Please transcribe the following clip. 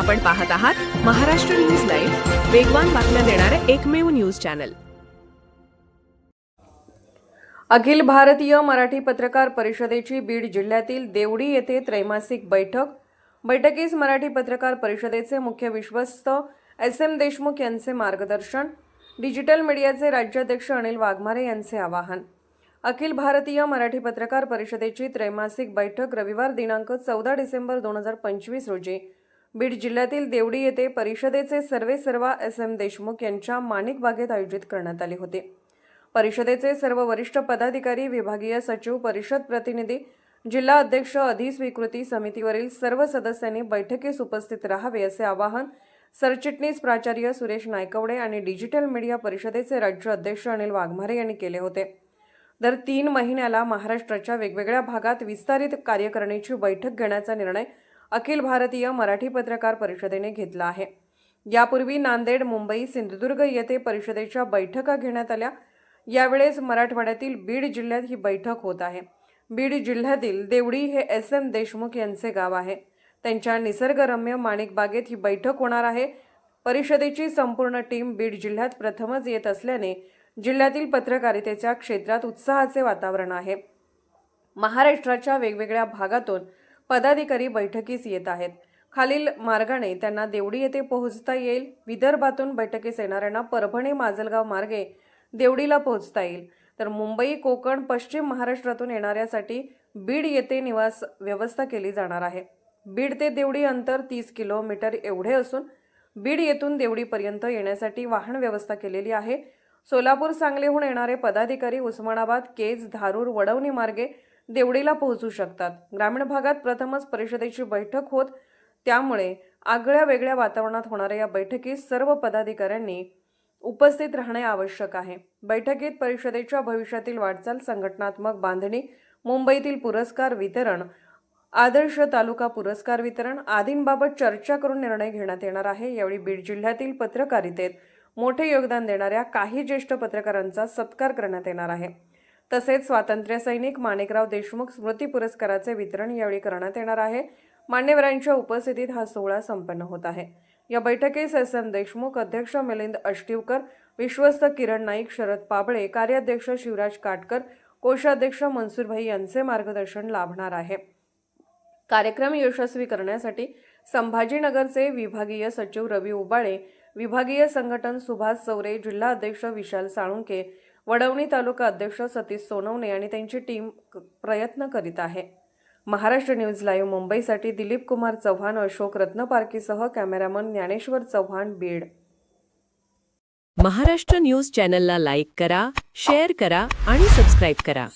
आपण पाहत आहात महाराष्ट्र न्यूज लाईव्ह वेगवान बातम्या देणारे एकमेव न्यूज चॅनल. अखिल भारतीय मराठी पत्रकार परिषदेची बीड जिल्ह्यातील देवडी येथे त्रैमासिक बैठक. बैठकीस मराठी पत्रकार परिषदेचे मुख्य विश्वस्त एस एम देशमुख यांचे मार्गदर्शन. डिजिटल मीडियाचे राज्याध्यक्ष अनिल वाघमारे यांचे आवाहन. अखिल भारतीय मराठी पत्रकार परिषदेची त्रैमासिक बैठक रविवार दिनांक चौदा डिसेंबर दोन हजार पंचवीस रोजी. बीड जिल्ह्यातील देवडी येथे परिषदेचे सर्वे सर्वा एस एम देशमुख यांच्या माणिक बागेत आयोजित करण्यात आले होते. परिषदेचे सर्व वरिष्ठ पदाधिकारी विभागीय सचिव परिषद प्रतिनिधी जिल्हा अध्यक्ष अधिस्वीकृती समितीवरील सर्व सदस्यांनी बैठकीस उपस्थित राहावे असे आवाहन सरचिटणीस प्राचार्य सुरेश नायकवडे आणि डिजिटल मीडिया परिषदेचे राज्य अध्यक्ष अनिल वाघमारे यांनी केले होते. दर तीन महिन्याला महाराष्ट्राच्या वेगवेगळ्या भागात विस्तारित कार्यकारिणीची बैठक घेण्याचा निर्णय अखिल भारतीय मराठी पत्रकार परिषदेने घेतला आहे. यापूर्वी नांदेड मुंबई सिंधुदुर्ग येथे परिषदेच्या बैठका घेण्यात आल्या. यावेळेस मराठवाड्यातील बीड जिल्ह्यात ही बैठक होत आहे. बीड जिल्ह्यातील देवडी हे एस एम देशमुख यांचे गाव आहे. त्यांच्या निसर्गरम्य माणिकबागेत ही बैठक होणार आहे. परिषदेची संपूर्ण टीम बीड जिल्ह्यात प्रथमच येत असल्याने जिल्ह्यातील पत्रकारितेच्या क्षेत्रात उत्साहाचे वातावरण आहे. महाराष्ट्राच्या वेगवेगळ्या भागातून पदाधिकारी बैठकीस येत आहेत. खालील मार्गाने त्यांना देवडी येथे पोहोचता येईल. विदर्भातून बैठकीस येणाऱ्यांना परभणी माजलगाव मार्गे देवडीला पोहोचता येईल. तर मुंबई कोकण पश्चिम महाराष्ट्रातून येणाऱ्यासाठी बीड येथे निवास व्यवस्था केली जाणार आहे. बीड ते देवडी अंतर तीस किलोमीटर एवढे असून बीड येथून देवडीपर्यंत येण्यासाठी वाहन व्यवस्था केलेली आहे. सोलापूर सांगलीहून येणारे पदाधिकारी उस्मानाबाद केज धारूर वडवणी मार्गे देवडीला पोहोचू शकतात. ग्रामीण भागात प्रथमच परिषदेची बैठक होत त्यामुळे आगळ्या वेगळ्या वातावरणात होणाऱ्या या बैठकीत सर्व पदाधिकाऱ्यांनी उपस्थित राहणे आवश्यक आहे. बैठकीत परिषदेच्या भविष्यातील वाटचाल संघटनात्मक बांधणी मुंबईतील पुरस्कार वितरण आदर्श तालुका पुरस्कार वितरण आदींबाबत चर्चा करून निर्णय घेण्यात येणार आहे. यावेळी बीड जिल्ह्यातील पत्रकारितेत मोठे योगदान देणाऱ्या काही ज्येष्ठ पत्रकारांचा सत्कार करण्यात येणार आहे. तसेच स्वातंत्र्यसैनिक माणिकराव देशमुख स्मृती पुरस्काराचे वितरण यावेळी करण्यात येणार आहे. मान्यवरांच्या उपस्थितीत हा सोहळा संपन्न होत आहे. या बैठकीस एस. एम. देशमुख अध्यक्ष मिलिंद अष्टीवकर विश्वस्त किरण नाईक शरद पाबळे कार्याध्यक्ष शिवराज काटकर कोषाध्यक्ष मनसूरभाई यांचे मार्गदर्शन लाभणार आहे. कार्यक्रम यशस्वी करण्यासाठी संभाजीनगरचे विभागीय सचिव रवी उबाळे विभागीय संघटन सुभाष चौरे जिल्हा अध्यक्ष विशाल साळुंके वडवणी तालुका अध्यक्ष सतीश सोनवणे आणि त्यांची टीम प्रयत्न करीत आहे. महाराष्ट्र न्यूज लाईव्ह मुंबईसाठी दिलीप कुमार चव्हाण अशोक रत्नपारकीसह कॅमेरामन ज्ञानेश्वर चव्हाण बीड. महाराष्ट्र न्यूज चॅनलला लाईक करा शेअर करा आणि सबस्क्राईब करा.